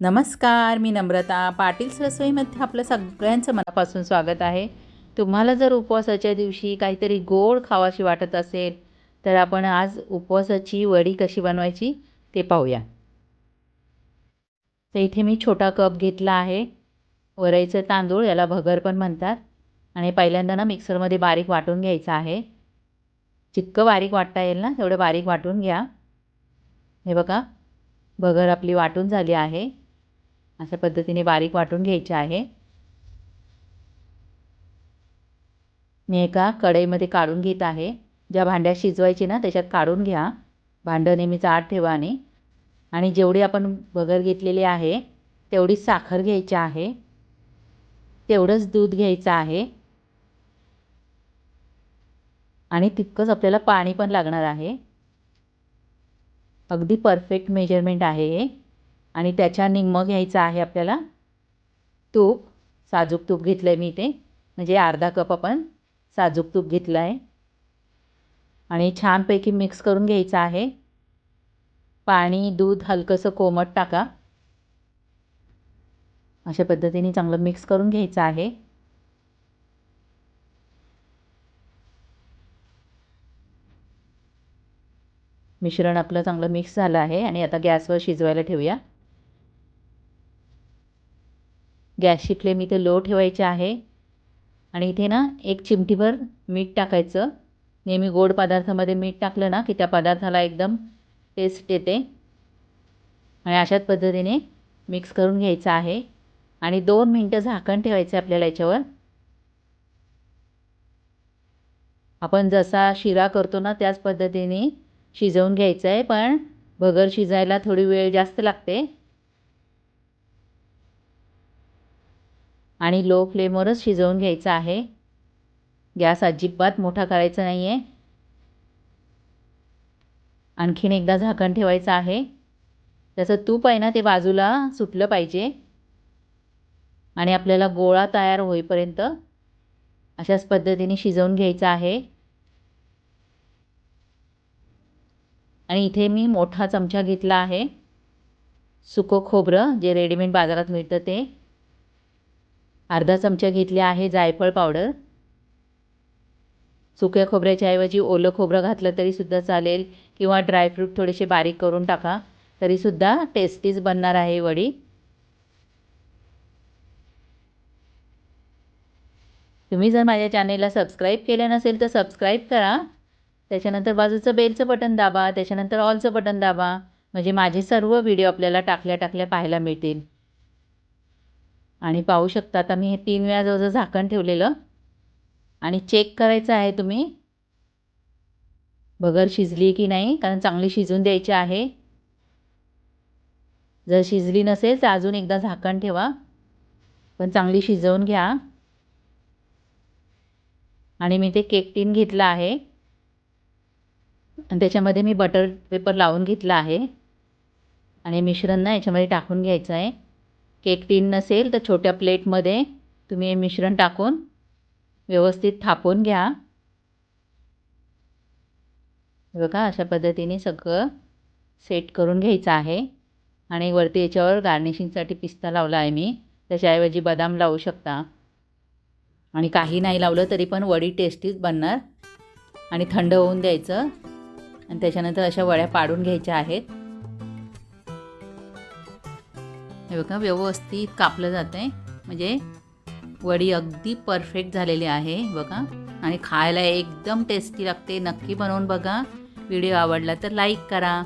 नमस्कार मी नम्रता. पाटील्स रसोईमध्ये आपलं सगळ्यांचं मनापासून स्वागत आहे. तुम्हाला जर उपवासाच्या दिवशी काहीतरी गोड खावाशी वाटत असेल तर आपण आज उपवासाची वडी कशी बनवायची ते पाहूया. तर इथे मी छोटा कप घेतला आहे. वरईचं तांदूळ याला भगर पण म्हणतात. आणि पहिल्यांदा ना मिक्सरमध्ये बारीक वाटून घ्यायचं आहे. जितकं बारीक वाटता येईल ना तेवढं बारीक वाटून घ्या. हे बघा भगर आपली वाटून झाली आहे. अशा पद्धतीने बारीक वाटून घ्यायचे आहे. मी एका कढईमध्ये काढून घेत आहे. ज्या भांड्यात शिजवायची ना त्याच्यात काढून घ्या. भांडं नेहमीच आत ठेवा आणि आणि जेवढी आपण भगर घेतलेली आहे तेवढी साखर घ्यायची आहे. तेवढंच दूध घ्यायचं आहे. आणि तितकंच आपल्याला पाणी पण लागणार आहे. अगदी परफेक्ट मेजरमेंट आहे हे. आणि त्याच्या मग घ्यायचं आहे आपल्याला तूप. साजूक तूप घेतलं आहे मी ते म्हणजे अर्धा कप आपण साजूक तूप घेतलं आहे आणि छानपैकी मिक्स करून घ्यायचं आहे. पाणी दूध हलकंसं कोमट टाका. अशा पद्धतीने चांगलं मिक्स करून घ्यायचं आहे. मिश्रण आपलं चांगलं मिक्स झालं आहे आणि आता गॅसवर शिजवायला ठेवूया. गॅसची फ्लेम इथे लो ठेवायची आहे. आणि इथे ना एक चिमटीभर मीठ टाकायचं. नेहमी गोड पदार्थामध्ये मीठ टाकलं ना की त्या पदार्थाला एकदम टेस्ट येते. आणि अशाच पद्धतीने मिक्स करून घ्यायचं आहे. आणि दोन मिनटं झाकण ठेवायचं आपल्याला याच्यावर. आपण जसा शिरा करतो ना त्याच पद्धतीने शिजवून घ्यायचं आहे. पण भगर शिजायला थोडी वेळ जास्त लागते. आणि लो फ्लेमवरच शिजवून घ्यायचं आहे. गॅस अजिबात मोठा करायचा नाही आहे आणखीन एकदा झाकण ठेवायचं आहे. त्याचं तूप आहे ना ते बाजूला सुटलं पाहिजे. आणि आपल्याला गोळा तयार होईपर्यंत अशाच पद्धतीने शिजवून घ्यायचं आहे. आणि इथे मी मोठा चमचा घेतला आहे. सुकं खोबरं जे रेडीमेड बाजारात मिळतं ते. अर्धा चमचा घेतले आहे जायफळ पावडर. सुक्या खोबऱ्याच्या ऐवजी ओलं खोबरं घातलं तरीसुद्धा चालेल किंवा ड्रायफ्रूट थोडेसे बारीक करून टाका. तरीसुद्धा टेस्टीच बनणार आहे वडी. तुम्ही जर माझ्या चॅनेलला सबस्क्राईब केलं नसेल तर सबस्क्राईब करा. त्याच्यानंतर बाजूचं बेलचं बटन दाबा त्याच्यानंतर ऑलचं बटन दाबा. म्हणजे माझे सर्व व्हिडिओ आपल्याला टाकल्या टाकल्या पाहायला मिळतील. आणि पाहू शकता आता मी हे तीन वेळा जवळजवळ झाकण ठेवलेलं. आणि चेक करायचं आहे तुम्ही. भगर शिजली की नाही कारण चांगली शिजून द्यायची आहे. जर शिजली नसेल तर अजून एकदा झाकण ठेवा. पण चांगली शिजवून घ्या. आणि मी ते केक टीन घेतलं आहे. आणि त्याच्यामध्ये मी बटर पेपर लावून घेतला आहे. आणि मिश्रण ना याच्यामध्ये टाकून घ्यायचं आहे. केक टीन नसेल तर छोट्या प्लेटमध्ये तुम्ही हे मिश्रण टाकून व्यवस्थित थापून घ्या. बघा अशा पद्धतीने सगळं सेट करून घ्यायचं आहे. आणि वरती याच्यावर गार्निशिंगसाठी पिस्ता लावला आहे मी. त्याच्याऐवजी बदाम लावू शकता. आणि काही नाही लावलं तरी पण वडी टेस्टीच बनणार. आणि थंड होऊन द्यायचं. आणि त्याच्यानंतर अशा वड्या पाडून घ्यायच्या आहेत. हे बघा व्यवस्थित कापलं जातं आहे म्हणजे वडी अगदी परफेक्ट झालेली आहे बघा. आणि खायला एकदम टेस्टी लागते. नक्की बनवून बघा. व्हिडिओ आवडला तर लाईक करा.